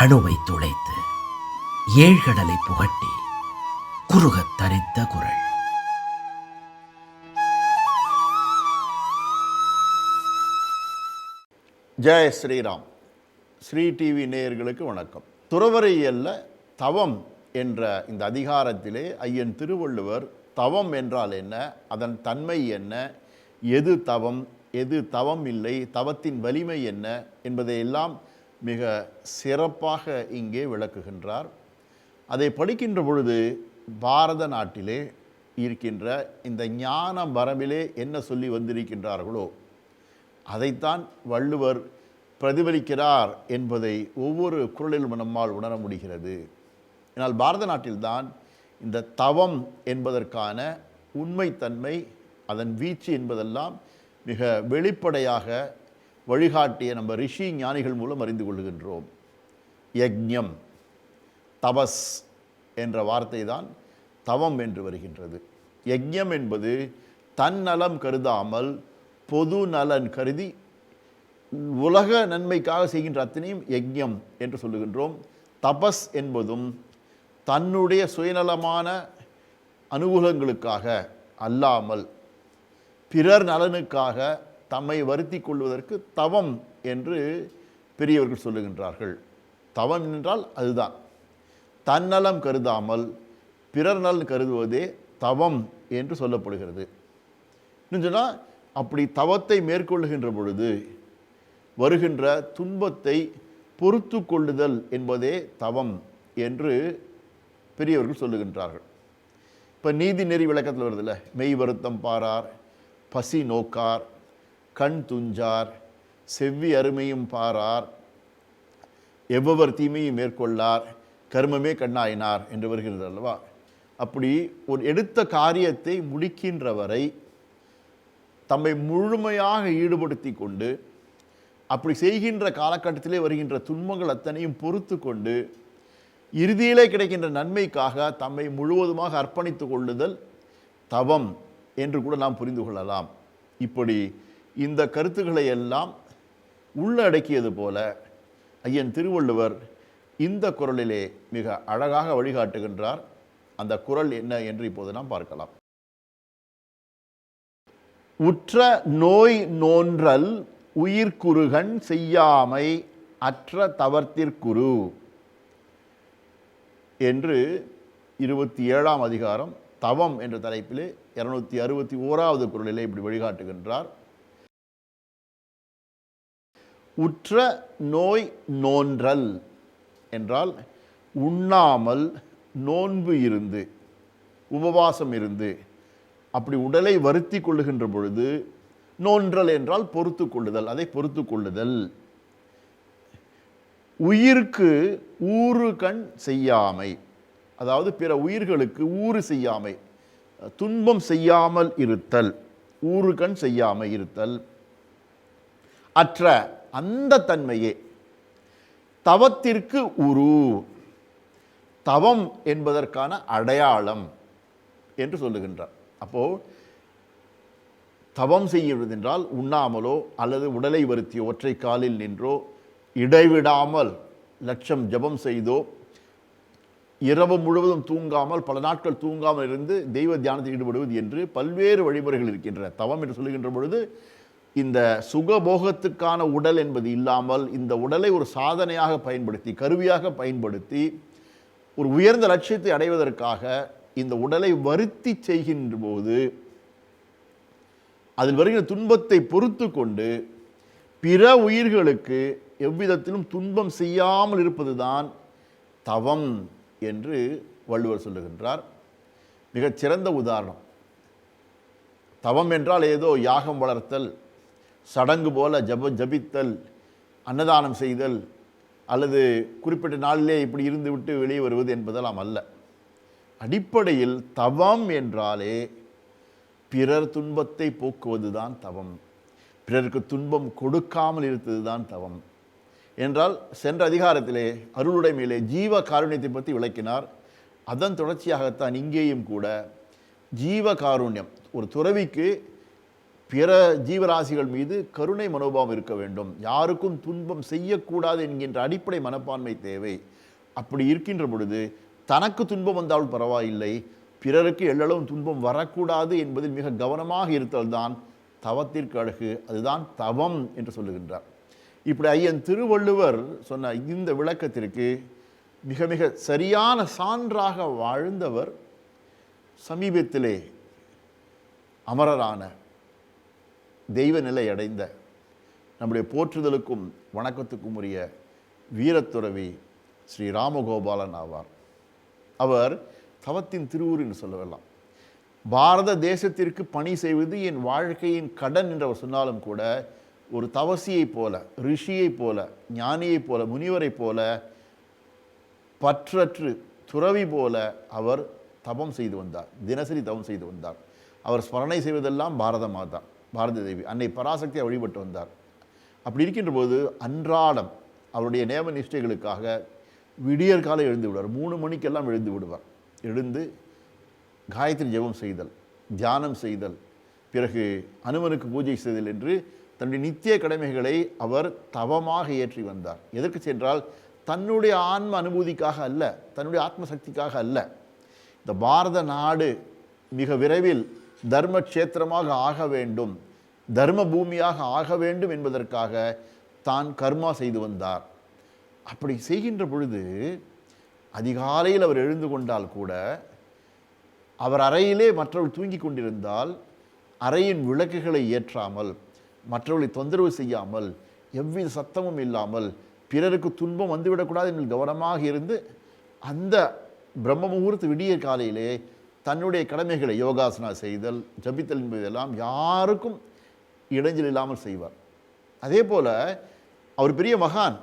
அணுவை துளைத்து ஏழ்கடலை புகட்டி குறுகத் தரித்த குரல். ஜெய ஸ்ரீராம். ஸ்ரீ டிவி நேயர்களுக்கு வணக்கம். துறவரையல்ல தவம் என்ற இந்த அதிகாரத்திலே ஐயன் திருவள்ளுவர் தவம் என்றால் என்ன அதன் தன்மை என்ன எது தவம் எது தவம் இல்லை தவத்தின் வலிமை என்ன என்பதையெல்லாம் மிக சிறப்பாக இங்கே விளக்குகின்றார். அதை படிக்கின்ற பொழுது பாரத நாட்டிலே இருக்கின்ற இந்த ஞான மரபிலே என்ன சொல்லி வந்திருக்கின்றார்களோ அதைத்தான் வள்ளுவர் பிரதிபலிக்கிறார் என்பதை ஒவ்வொரு குரலிலும் நம்மால் உணர முடிகிறது. ஆனால் பாரத நாட்டில்தான் இந்த தவம் என்பதற்கான உண்மைத்தன்மை அதன் வீச்சு என்பதெல்லாம் மிக வெளிப்படையாக வழிகாட்டிய நம்ம ரிஷி ஞானிகள் மூலம் அறிந்து கொள்கின்றோம். யக்ஞம் தபஸ் என்ற வார்த்தை தான் தவம் என்று வருகின்றது. யக்ஞம் என்பது தன்னலம் கருதாமல் பொது நலன் கருதி உலக நன்மைக்காக செய்கின்ற அத்தனையும் யக்ஞம் என்று சொல்லுகின்றோம். தபஸ் என்பதும் தன்னுடைய சுயநலமான அனுகூலங்களுக்காக அல்லாமல் பிறர் நலனுக்காக தம்மை வருத்தி கொள்வதற்கு தவம் என்று பெரியவர்கள் சொல்லுகின்றார்கள். தவம் என்றால் அதுதான். தன்னலம் கருதாமல் பிறர் நலன் கருதுவதே தவம் என்று சொல்லப்படுகிறது. இன்னும் சொன்னால் அப்படி தவத்தை மேற்கொள்ளுகின்ற பொழுது வருகின்ற துன்பத்தை பொறுத்து கொள்ளுதல் என்பதே தவம் என்று பெரியவர்கள் சொல்லுகின்றார்கள். இப்போ நீதி நெறி விளக்கத்தில் வருதில்ல மெய் வருத்தம் பாரார் பசி நோக்கார் கண் துஞ்சார் செவ்வி அருமையும் பாரார் எவ்வவர் தீமையும் மேற்கொள்ளார் கர்மமே கண்ணாயினார் என்று வருகிறது அல்லவா? அப்படி ஒரு எடுத்த காரியத்தை முடிக்கின்ற வரை தம்மை முழுமையாக ஈடுபடுத்தி கொண்டு அப்படி செய்கின்ற காலகட்டத்திலே வருகின்ற துன்பங்கள் அத்தனையும் பொறுத்து கொண்டு இறுதியிலே கிடைக்கின்ற நன்மைக்காக தம்மை முழுவதுமாக அர்ப்பணித்து கொள்ளுதல் தவம் என்று கூட நாம் புரிந்து கொள்ளலாம். இப்படி இந்த கருத்துக்களை எல்லாம் உள்ளடக்கியது போல ஐயன் திருவள்ளுவர் இந்த குரலிலே மிக அழகாக வழிகாட்டுகின்றார். அந்த குரல் என்ன என்று இப்போது நாம் பார்க்கலாம். உற்ற நோய் நோன்றல் உயிர்க்குறுகண் செய்யாமை அற்ற தவர்த்திற்குரு என்று இருபத்தி ஏழாம் அதிகாரம் தவம் என்ற தலைப்பிலே இருநூத்தி அறுபத்தி ஓராவது குரலிலே இப்படி வழிகாட்டுகின்றார். உற்ற நோய் நோன்றல் என்றால் உண்ணாமல் நோன்பு இருந்து உபவாசம் இருந்து அப்படி உடலை வருத்தி கொள்ளுகின்ற பொழுது நோன்றல் என்றால் பொறுத்து கொள்ளுதல் அதை பொறுத்து கொள்ளுதல். உயிருக்கு ஊறு கண் செய்யாமை அதாவது பிற உயிர்களுக்கு ஊறு செய்யாமை துன்பம் செய்யாமல் இருத்தல் ஊறு கண் செய்யாமை இருத்தல். அற்ற அந்த தன்மையே. தவத்திற்கு உரு. தவம் என்பதற்கான அடையாளம் என்று சொல்லுகின்றார். அப்போ தவம் செய்யவதென்றால் உண்ணாமலோ அல்லது உடலை வருத்திய ஒற்றை காலில் நின்றோ இடைவிடாமல் லட்சம் ஜபம் செய்தோ இரவு முழுவதும் தூங்காமல் பல நாட்கள் தூங்காமல் இருந்து தெய்வ தியானத்தில் ஈடுபடுவது என்று பல்வேறு வழிமுறைகள் இருக்கின்றன. தவம் என்று சொல்லுகின்ற பொழுது இந்த சுகபோகத்துக்கான உடல் என்பது இல்லாமல் இந்த உடலை ஒரு சாதனையாக பயன்படுத்தி கருவியாக பயன்படுத்தி ஒரு உயர்ந்த லட்சியத்தை அடைவதற்காக இந்த உடலை வருத்தி செய்கின்ற போது அதில் வருகிற துன்பத்தை பொறுத்து கொண்டு பிற உயிர்களுக்கு எவ்விதத்திலும் துன்பம் செய்யாமல் இருப்பதுதான் தவம் என்று வள்ளுவர் சொல்லுகின்றார். மிகச்சிறந்த உதாரணம். தவம் என்றால் ஏதோ யாகம் வளர்த்தல் சடங்கு போல ஜப ஜபித்தல் அன்னதானம் செய்தல் அல்லது குறிப்பிட்ட நாளிலே இப்படி இருந்து விட்டு வெளியே வருவது என்பதெல்லாம் அல்ல. அடிப்படையில் தவம் என்றாலே பிறர் துன்பத்தை போக்குவது தான் தவம். பிறருக்கு துன்பம் கொடுக்காமல் இருப்பது தான் தவம். என்றால் சென்ற அதிகாரத்திலே அருளுடைமையிலே ஜீவ காருண்யத்தை பற்றி விளக்கினார். அதன் தொடர்ச்சியாகத்தான் இங்கேயும் கூட ஜீவ காருண்யம். ஒரு துறவிக்கு பிற ஜீவராசிகள் மீது கருணை மனோபாவம் இருக்க வேண்டும். யாருக்கும் துன்பம் செய்யக்கூடாது என்கின்ற அடிப்படை மனப்பான்மை தேவை. அப்படி இருக்கின்ற பொழுது தனக்கு துன்பம் வந்தால் பரவாயில்லை. பிறருக்கு எல்லளவும் துன்பம் வரக்கூடாது என்பதில் மிக கவனமாக இருத்தல்தான் தவத்திற்கு அழகு. அதுதான் தவம் என்று சொல்லுகின்றார். இப்படி ஐயன் திருவள்ளுவர் சொன்ன இந்த விளக்கத்திற்கு மிக மிக சரியான சான்றாக வாழ்ந்தவர் சமீபத்திலே அமரரான தெய்வ நிலை அடைந்த நம்முடைய போற்றுதலுக்கும் வணக்கத்துக்கும் உரிய வீரத்துறவி ஸ்ரீ ராமகோபாலன் ஆவார். அவர் தவத்தின் திருவுரு என்று பாரத தேசத்திற்கு பணி செய்வது என் வாழ்க்கையின் கடன் என்று அவர் சொன்னாலும் கூட ஒரு தவசியைப் போல ரிஷியைப் போல ஞானியைப் போல முனிவரைப் போல பற்றற்று துறவி போல அவர் தபம் செய்து வந்தார். தினசரி தவம் செய்து வந்தார். அவர் ஸ்மரணை செய்வதெல்லாம் பாரத மாதா. பாரத தேவி அன்னை பராசக்தியை வழிபட்டு வந்தார். அப்படி இருக்கின்ற போது அன்றாடம் அவருடைய நேம நிஷ்டைகளுக்காக விடியற் காலை எழுந்து விடுவார். மூணு மணிக்கெல்லாம் எழுந்து விடுவார். எழுந்து காயத்ரி ஜெபம் செய்தல் தியானம் செய்தல் பிறகு அனுமனுக்கு பூஜை செய்தல் என்று தன்னுடைய நித்திய கடமைகளை அவர் தவமாக ஏற்றி வந்தார். எதற்கு சென்றால் தன்னுடைய ஆன்ம அனுபூதிக்காக அல்ல தன்னுடைய ஆத்ம சக்திக்காக அல்ல. இந்த பாரத நாடு மிக விரைவில் தர்ம கஷேத்திரமாக ஆக வேண்டும். தர்ம பூமியாக ஆக வேண்டும் என்பதற்காக தான் கர்மா செய்து வந்தார். அப்படி செய்கின்ற பொழுது அதிகாலையில் அவர் எழுந்து கொண்டால் கூட அவர் அறையிலே மற்றவர்கள் தூங்கி கொண்டிருந்தால் அறையின் விளக்குகளை ஏற்றாமல் மற்றவர்களை தொந்தரவு செய்யாமல் எவ்வித சத்தமும் இல்லாமல் பிறருக்கு துன்பம் வந்துவிடக்கூடாது என்று கவனமாக இருந்து அந்த பிரம்ம முகூர்த்த விடிய காலையிலே தன்னுடைய கடமைகளை யோகாசனா செய்தல் ஜபித்தல் என்பதெல்லாம் யாருக்கும் இடைஞ்சல் இல்லாமல் செய்வார். அதே போல் அவர் பெரிய மகான்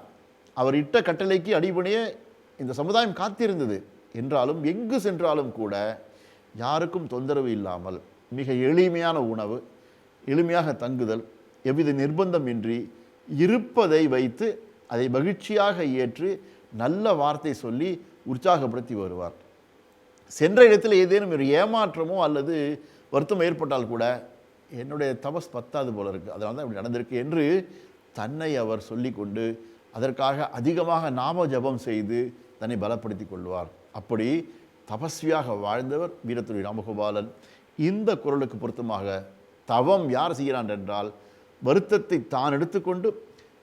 அவர் இட்ட கட்டளைக்கு அடிபணிய இந்த சமுதாயம் காத்திருந்தது. என்றாலும் எங்கு சென்றாலும் கூட யாருக்கும் தொந்தரவு இல்லாமல் மிக எளிமையான உணவு எளிமையாக தங்குதல் எவ்வித நிர்பந்தம் இன்றி இருப்பதை வைத்து அதை மகிழ்ச்சியாக ஏற்று நல்ல வார்த்தை சொல்லி உற்சாகப்படுத்தி வருவார். சென்ற இடத்தில் ஏதேனும் ஒரு ஏமாற்றமோ அல்லது வருத்தம் ஏற்பட்டால் கூட என்னுடைய தபஸ் பத்தாது போல இருக்குது அதனால தான் இப்படி நடந்திருக்கு என்று தன்னை அவர் சொல்லிக்கொண்டு அதற்காக அதிகமாக நாம ஜபம் செய்து தன்னை பலப்படுத்தி கொள்வார். அப்படி தபஸ்வியாக வாழ்ந்தவர் வீரத்துறை ராமகோபாலன். இந்த குரலுக்கு பொருத்தமாக தவம் யார் செய்கிறான் என்றால் வருத்தத்தை தான் எடுத்துக்கொண்டு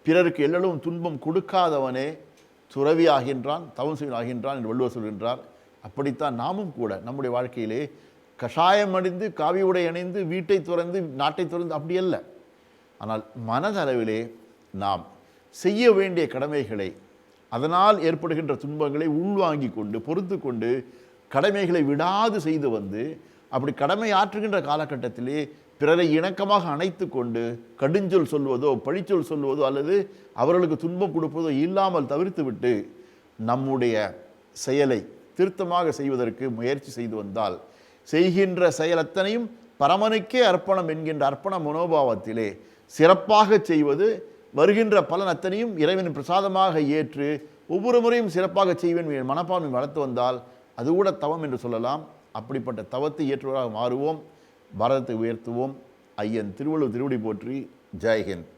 பிறருக்கு எல்லளவும் துன்பம் கொடுக்காதவனே துறவி ஆகின்றான் தவம் செய்வன் ஆகின்றான் என்று வள்ளுவர் சொல்கின்றார். அப்படித்தான் நாமும் கூட நம்முடைய வாழ்க்கையிலே கஷாயம் அணிந்து காவி உடை அணிந்து வீட்டை துறந்து நாட்டை துறந்து அப்படி அல்ல. ஆனால் மனதளவிலே நாம் செய்ய வேண்டிய கடமைகளை அதனால் ஏற்படுகின்ற துன்பங்களை உள்வாங்கி கொண்டு பொறுத்து கொண்டு கடமைகளை விடாது செய்து வந்து அப்படி கடமை ஆற்றுகின்ற காலகட்டத்திலே பிறரை இணக்கமாக அணைத்து கொண்டு கடுஞ்சொல் சொல்வதோ பழிச்சொல் சொல்வதோ அல்லது அவர்களுக்கு துன்பம் கொடுப்பதோ இல்லாமல் தவிர்த்துவிட்டு நம்முடைய செயலை திருத்தமாக செய்வதற்கு முயற்சி செய்து வந்தால் செய்கின்ற செயல் அத்தனையும் பரமனுக்கே அர்ப்பணம் என்கின்ற அர்ப்பண மனோபாவத்திலே சிறப்பாக செய்வது வருகின்ற பலன் அத்தனையும் இறைவனின் பிரசாதமாக ஏற்று ஒவ்வொரு முறையும் சிறப்பாக செய்வேன் என் மனப்பான்மை வளர்த்து வந்தால் அது கூட தவம் என்று சொல்லலாம். அப்படிப்பட்ட தவத்தை ஏற்றுவராக மாறுவோம். பாரதத்தை உயர்த்துவோம். ஐயன் திருவள்ளுவர் திருவடி போற்றி. ஜெய்ஹிந்த்